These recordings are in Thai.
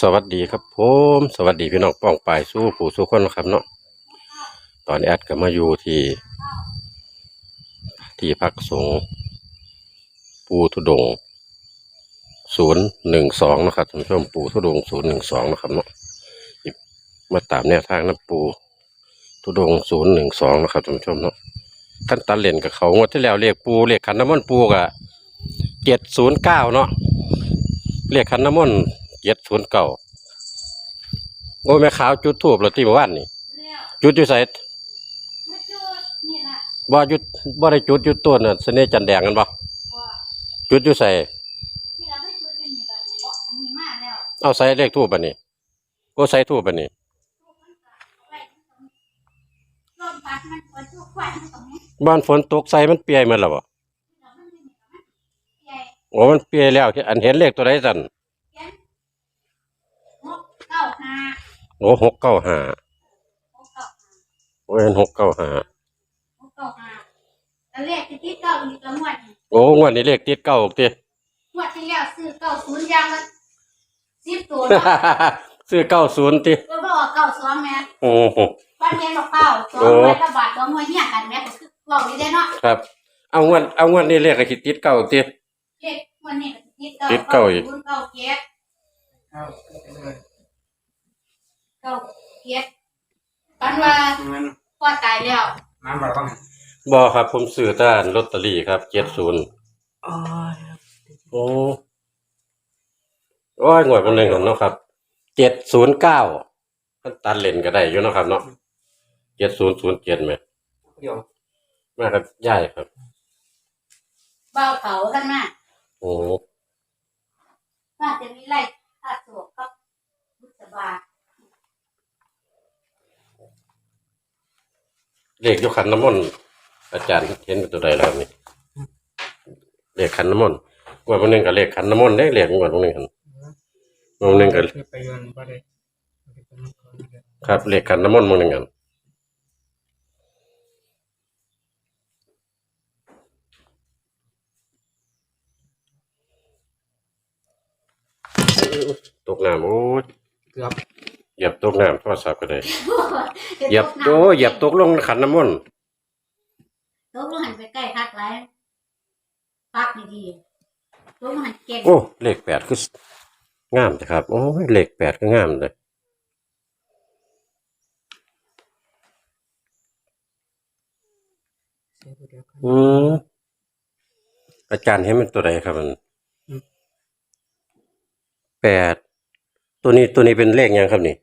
สวัสดีครับผมสวัสดีพี่น้องป้องปายสู้ผู้สู้คนนะครับเนาะตอนนี้แอดก็มาอยู่ที่ ที่พักสงปูทุดงศูนย์หนึ่งสองนะครับท่านผู้ชมปูทุดงศูนย์หนึ่งสองนะครับเนาะมาตามแนวทางนะปูทุดงศูนย์หนึ่งสองนะครับท่านผู้ชมเนาะขั้นตันเล่นกับเขางวดที่แล้วเรียกปูเรียกขันน้ำมันปูกะเจ็ดศูนย์เก้าเนาะเรียกขันน้ำมน เจ็ดศูนย์เก่าโอ้ยแม่ขาวจุดทูบแล้วที่เมื่อวานนี่แล้วจุดอยู่ใส่มาจุดนี่ล่ะบ่จุดบ่ได้จุดจุดต้นน่ะเสน่ห์จันแดงกันบ่ว่าจุดอยู่ใส่ที่เราไม่จุดเป็นนี่ก็เพราะอันนี้มาแล้วเอาใส่เลขทูบบัดนี้ก็ใส่ทูบบัดนี้ทุกมันก็ไว้ตรงนี้ลมพัดมันควรทุกไว้ตรงนี้บ้านฝนตกใส่มันเปียหมันแล้วบ่ที่เราไม่มีมันใหญ่โอ้มันเปียแล้วอันเห็นเลขตัวใดสั่นเขียนหกเก้าห้า โอ้หกเก้าห้าหกเก้าห้าโอ้เห็นหกเก้าห้าหกเก้าห้าแล้วเลขที่ที่เก้าอีกละงวดนี่โอ้งวดนี้เลขติดเก้าออกติงวดที่แล้วซื้อเก้าศูนย์ยางละสิบตัวเนาะซื้อเก้าศูนย์ติก็บอกเก้าสองแม่โอ้โหบ้านเมียนบอกเก้าสองร้อยกว่าบาทสองร้อยเนี่ยกันแม่ก็คือบอกนี่ได้เนาะครับ เอางวดเอางวดนี้เลขก็สิติดเก้าออกติเลขวันนี้ก็ติดเก้าติดเก้าอีกศูนย์เก้าเจ็ด เอาไปเลยเก้าเจ็ดปันว่าเงินพ่อตายแล้วน้ำบอกว่าไงบ่ครับ ผมซื้อแต้านลอตเตอรี่ครับเจ็ดศูนย์อ๋อโอ้โอ้ยงวดมันหนึ่งกันเนาะครับเจ็ดศูนย์เก้าตัดเลนก็ได้อยู่เนาะครับ เนาะเจ็ดศูนย์ศูนย์เจ็ดไหมเดี๋ยวมาครับย่ายครับเบาเผาท่านมาโอ้น่าจะมีไล่ท่าสวกกับบุษบา เลขยกขันน้ำมนต์อาจารย์เห็นเป็นตัวใดแล้วนี่เลขขันน้ำมนต์งวดมันหนึ่งกับเลขขันน้ำมนต์ได้เลขงวดมันหนึ่งครับงวดมันหนึ่งกับคือไปย้อนน้ำก่อนเดี๋ยวครับเลขขันน้ำมนต์มันหนึ่งกันตกน้ำโอ้ยเกือบ หยียบตกน้ำโทรศัพท์ก็ได้เหยียบโอ้เหยียบตกลงขันน้ำมนต์ตกลงหันไปใกล้คักไรปักดีๆตกลงหันเก่งโอ้เลขแปดคืองามนะครับ โอ้ยเลขแปดก็งามเลยเสียตัวเดียวกันอืมอาจารย์เห็นเป็นตัวใดครับมันอืมแปดตัวนี้ตัวนี้เป็นเลขยังครับนี่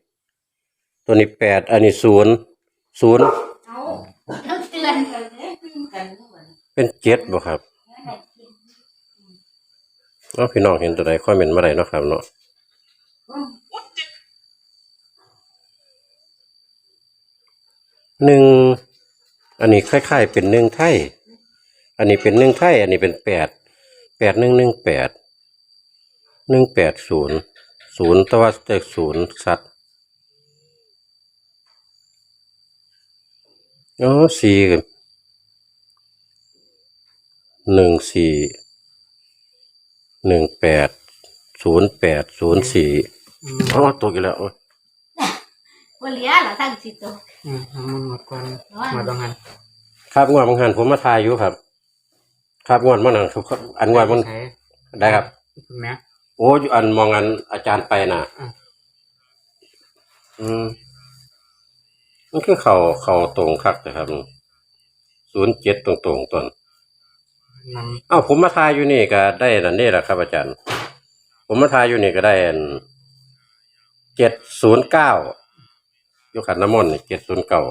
ตัวนี้แปดอันนี้ศูนย์ศูนย์เอาแล้วเตือนกันเลยกันเหมือนเป็นเจ็ดบ่ครับเนาะพี่น้องเห็นตัวใดค่อยเมนต์มาได้เนาะครับเนาะหนึ่งอันนี้คล้ายๆเป็นหนึ่งไทย อันนี้เป็นหนึ่งไทย อันนี้เป็นแปดแปดหนึ่งหนึ่งแปดหนึ่งแปดศูนย์ศูนย์ต่ว่าเลขศูนย์สัตว์ อ๋อสี่หนึ่งสี่หนึ่งแปดศูนย์แปดศูนย์สี่อืมอ๋อตัวกี่แล้วโอ้ยว่าเหลี้ยเหรอทั้งสิตัวอืมเอามันหมดก่อนหมดตรงนั้นครับงวดบางหันผมมาทายอยู่ครับ ครับงวดมันนั่นครับอันงวดมันใช้ได้ครับคุณแม่โอ้ยอันมองอันอาจารย์ไปน่ะอะอืม มันคือเขาเขาตรงคักนะครับศูนย์เจ็ดตรงตรงๆต้นนอ้าวผมมาทายอยู่นี่ก็ได้นั่นนี่แหละครับอาจารย์ ผมมาทายอยู่นี่ก็ได้เจ็ดศูนย์เก้ายกขันน้ำมนต์เจ็ดศูนย์เก้า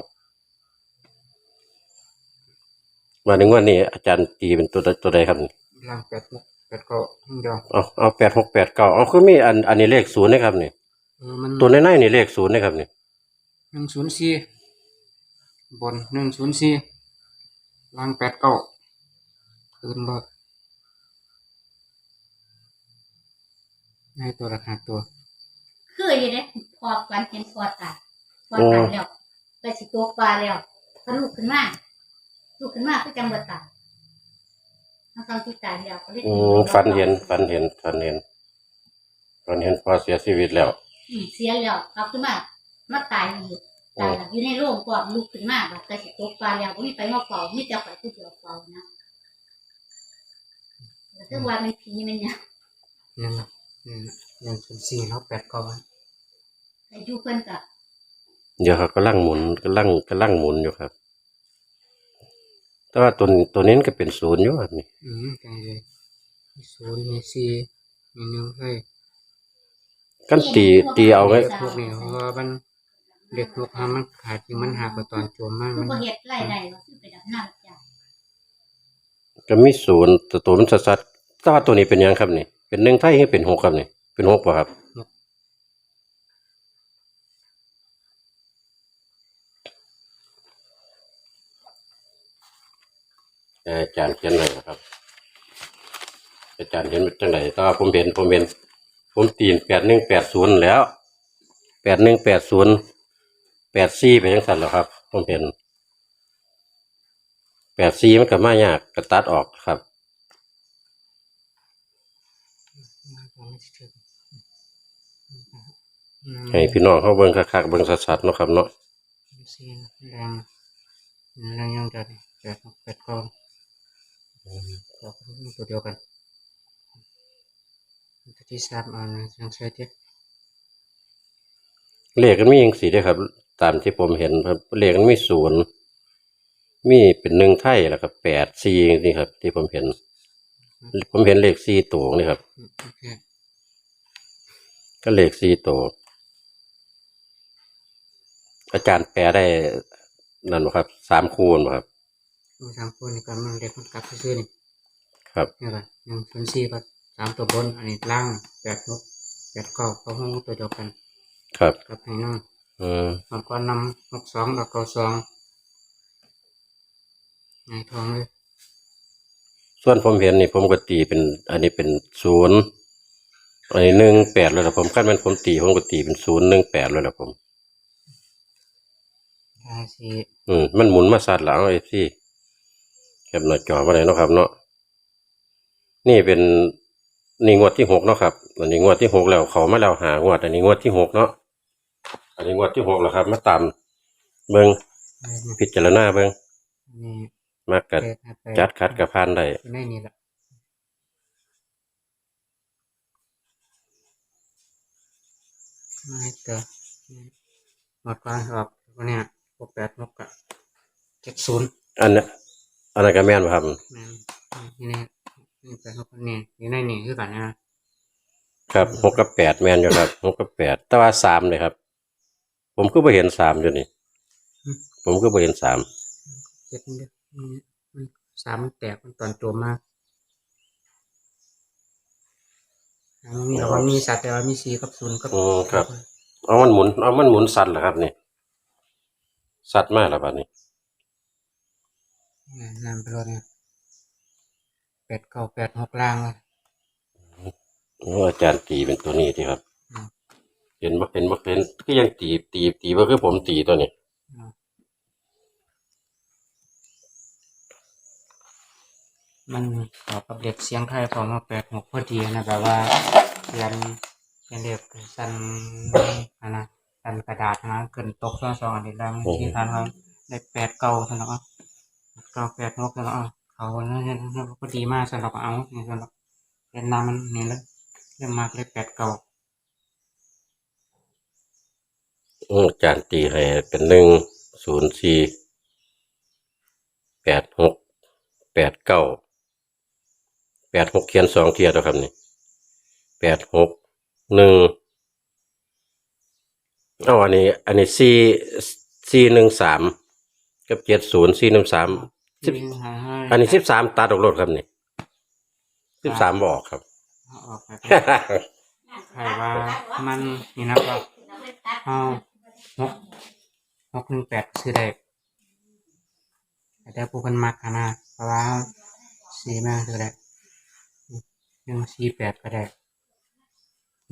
มาถึงวันนี้อาจารย์ตีเป็นตัวใดตัวใดครับนี่ำล่างแปดหกแปดเก็เดียวเอาเอาแปดหกแปดเก้าเอาคือมีอันอันนี้เลขศูนย์นะครับนี่เออมันตัวในในๆนี่เลขศูนย์นะครับนี่หนึ่งศูนย์สี่ บนหนึ่งศูนย์สี่ล่างแปดเก้าคืนบ่ให้ตัวราคาตัว คืออยู่เนี่ยพอกันเห็นพอตายพอตายแล้วไปสิตัวปลาแล้วก็ลุกขึ้นมาลุกขึ้นมาก็จังบ่ตายทั้งตอนที่ตายแล้วก็เลยอืมฝันเห็นฝันเห็นฝันเห็นฝันเห็นพอเสียชีวิตแล้วอืมเสียแล้วกลับขึ้นมามาตายอีก ตายแบบอยู่ในโรงก่อนลุกขึ้นมาแบบกระสิตกปลาแล้วบ่มีไปมาเฝ้ามีแต่ไปผู้เดียวเฝ้านะแต่ถึงว่ามันผีมันเนี่ยหนึ่งหนึ่งหนึ่งศูนย์สี่แล้วแปดเก้าอายุเพิ่นก็เดี๋ยวครับก็ลั่งหมุนก็ลั่งก็ลั่งหมุนอยู่ครับ แต่ว่าตัวตัวนี้ก็เป็นศูนย์อยู่ครับนี่อืมจังเลยมีศูนย์มีสี่มีหนึ่งเฮ้ยกันตีตีเอาไว้พวกนี้เพราะว่ามัน เด็กพวกหามันขาดจริงมันหักกว่าตอนจมมากคือมันบ่เฮ็ดไรได้ว่าคือไปดับน้ำจ้ะก็มีศูนย์แต่ตัวมันสัดๆแต่ว่าตัวนี้เป็นหยังครับนี่ เป็นหนึ่งไทยให้เป็นหกครับนี่ เป็นหกป่ะครับอาจารย์เขียนหน่อยนะครับ อาจารย์เห็นเป็นจังไดแต่ว่าผมเห็นผมเห็นผมตีนแปดหนึ่งแปดศูนย์แล้วแปดหนึ่งแปดศูนย์ แปดสี่ไปยังสันแล้วครับผมเห็นแปดสี่มันก็มายากกระตัดออกครับให้พี่น้องเขาเบิ่งคักๆเบิ่งสัดๆเนาะครับเนาะสี่แรงแรงยังจะแปดแปดเก้าตัวเดียวกันตัวที่สามอันยังใช้เจ็ดเลขกันมีอย่างสี่ด้วยครับ ตามที่ผมเห็นครับเลขกันมีศูนย์มีเป็นหนึ่งไทยแล้วก็แปดสี่นี่ครับ ที่ผมเห็น ผมเห็นเลขสี่ตัวนี่ครับโอเคก็เลขสี่ตัวอาจารย์แปลได้นั่นบ่ครับสามคูณบ่ครับมีสามคนนี่ก็มันเด็กมันกลับซื่อๆนี่ครับนี่แหละหนึ่งศูนย์สี่ก็สามตัวบน อันนี้ล่างแปดหกแปดเก้าเขาห้องตัวเดียวกัน ครับกับให้น้อง เออมันก็นำหกสองดอกเก้าสองไงทองเลย ส่วนผมเห็นนี่ผมก็ตีเป็น อันนี้เป็นศูนย์อันนี้หนึ่งแปดเลยละผมคาดมันผมตีผมก็ตีเป็นศูนย์หนึ่งแปดเลยละผมห้าสี่อืมมันหมุนมาสัตว์หลังไอ้ที่แคบหน้าจอมาไหนเนาะครับ เนาะนี่เป็นนี่งวดที่หกเนาะครับอันนี้งวดที่หกแล้วเขามาแล้วหางวด อันนี้งวดที่หกเนาะ อันนี้งวดที่หกแล้วครับ มาตามเบิงพิจารณาเบิงนี่มากกัดแปดห้าแปจัดคัดกับพานได้อยู่ในนี่แหละไม่เจอหมดการออกวันเนี้ยหกแปดหกกับเจ็ดศูนย์อันนั้นอันนั้นก็แม่นบ่ครับแม่นนี่นี่นี่แปดหกนี่อยู่ในนี่คือกันนะครับหกกับแปดแม่นอยู่ครับหกกับแปดแต่ว่าสามเลยครับ ผมก็ไปเห็นสามอยู่นี่ ผมก็ไปเห็นสามเจ็ดนี่เด้อนี่มันสามมันแตกมันตอนโจมมากอ่ามันมีแต่ว่ามีสัตว์แต่ว่ามีสี่กับศูนย์กับอืมครับ เอามันหมุน เอามันหมุนสัตว์เหรอครับนี่ สัตว์มากแล้วบัดนี้เนี่ยนำไปรถเนี่ยแปดเก้าแปดหกล่างเลยโอ้อาจารย์ตีเป็นตัวนี้ที่ครับอืม เห็นบ่เห็นบ่เห็นก็ยังตีบตีบตีว่าคือผมตีตัวนี้มันต่อกับเด็กเสียงไทยพอมาแปดหกพอดีนะแบบว่าเขียนเขียนเด็กสันอันนะสันกระดาษนะเกินตกสองสองอันนี้แล้วที่ทานเขาได้แปดเก้าสำหรับเก้าแปดหกสำหรับเขาเนี่ยพอดีมากสำหรับเอาเนี่ยสำหรับเรียนนำมันนี่แล้วเรื่องมากเลยแปดเก้า อืมอาจารย์ตีให้เป็นหนึ่งศูนย์สี่แปดหกแปดเก้าแปดหกเขียนสองเทียตัวครับนี่แปดหกหนึ่งเอาอันนี้ อันนี้สี่สี่หนึ่งสามกับเจ็ดศูนย์สี่หนึ่งสามสิบอันนี้สิบสามตัดออกรถครับนี่สิบสามบอกครับออกไปใครว่ามันนี่นะว่าเอา หกหกหนึ่งแปดซื้อได้แต่ผู้คนมักอะนะเพราะว่าสี่มาซื้อได้หนึ่งสี่แปดก็ได้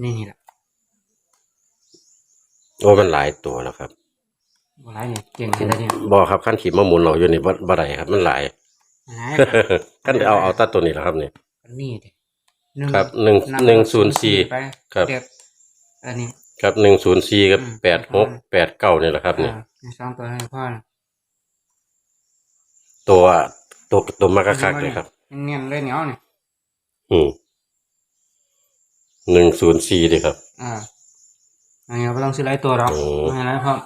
นี่นี่แหละโอ้มันหลายตัวแล้วครับบ่หลายเนี่ยเก่งแค่ไหนเนี่ยบอกครับขั้นขีดมาหมุนเราอยู่นี่บ่บ่ได้ครับ มันหลายหลายขั้นเอาเอาตัดตัวนี้แหละครับนี่ก็นี่ดิหนึ่งครับหนึ่งำหนึ่งศูนย์สี่ไปครับเด็กอันนี้ ครับหนึ่งศูนย์สี่กับอืมแปดหกแปดเก้านี่แหละครับเนี่ยอ่ามีสองตัวให้พ่อนะตัวตัวตัวมากคักๆเลยครับเงี้ยเลยเหนียวเนี่ยอืมหนึ่งศูนย์สี่ดีครับ อ่าอันนี้ไม่ต้องซื้อหลายตัวหรอกโอ้ไม่ให้หลายพร้อม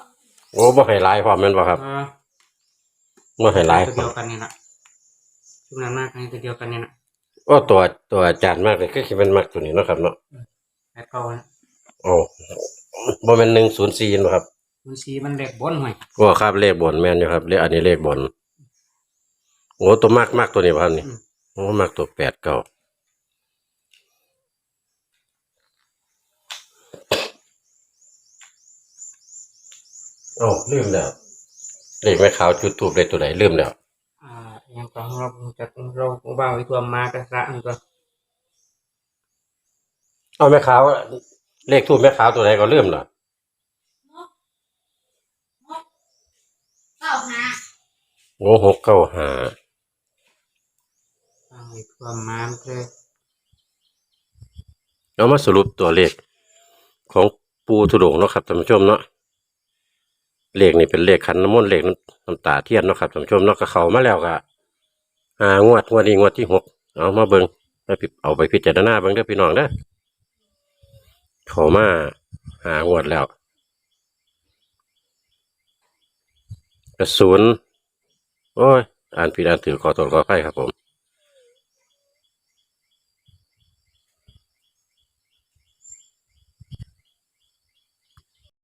โอ้บ่ให้หลายพร้อมแม่นบ่ครับเออบ่ให้หลายตัวพร้เดีอยวมกันนี่นะชุดนั้นมากอันนี้ตัวเดียวกันนี่นะโอ้ตัวตัวอาจารย์มากเลยก็คิดมันมากตัวนี้เนาะครับเนาะแปดเก้านะ โอ้บ่แม่นหนึ่งศูนย์สี่นาะครับมันสีมันเล็กบนหน่อยโอ้ครับเลขบนแม่นอยู่ครับเลขอันนี้เลขบนโอ้ตัวมากมากตัวนี้บ่ครับนี่โอ้มากตัวแปดเก้าโอ้ลืมแล้วเลขแม่ขาวจุดทูบเลขตัวไหนลืมแล้วอ่ายังต้องเราจะเราบ้าไว้ตัวมากระสะอันตัวเอาแม่ขาว เลขทูบแม่ขาวตัวไหนก็ลืมเหรอเก้าห้าโอ้หกเก้าห้าบ้าไว้ตัวมามันเลยเรามาสรุปตัวเลขของปูทุดงค์เนาะครับท่านผู้ชมเนาะเลขนี่เป็นเลขขันน้ำมนต์เลขน้ำน้ำตาเทียนเนาะครับท่านผู้ชมเนาะก็เข้ามาแล้วก็หางวดงวดนี้งวดที่หกเอามาเบิงไปพิเอาไปพิจารณาเบิงเด้อพี่น้องเด้อ เข้ามาหางวดแล้วกระสุนโอ้ย อ่านผิดอ่านถือขอโทษขออภัยครับผม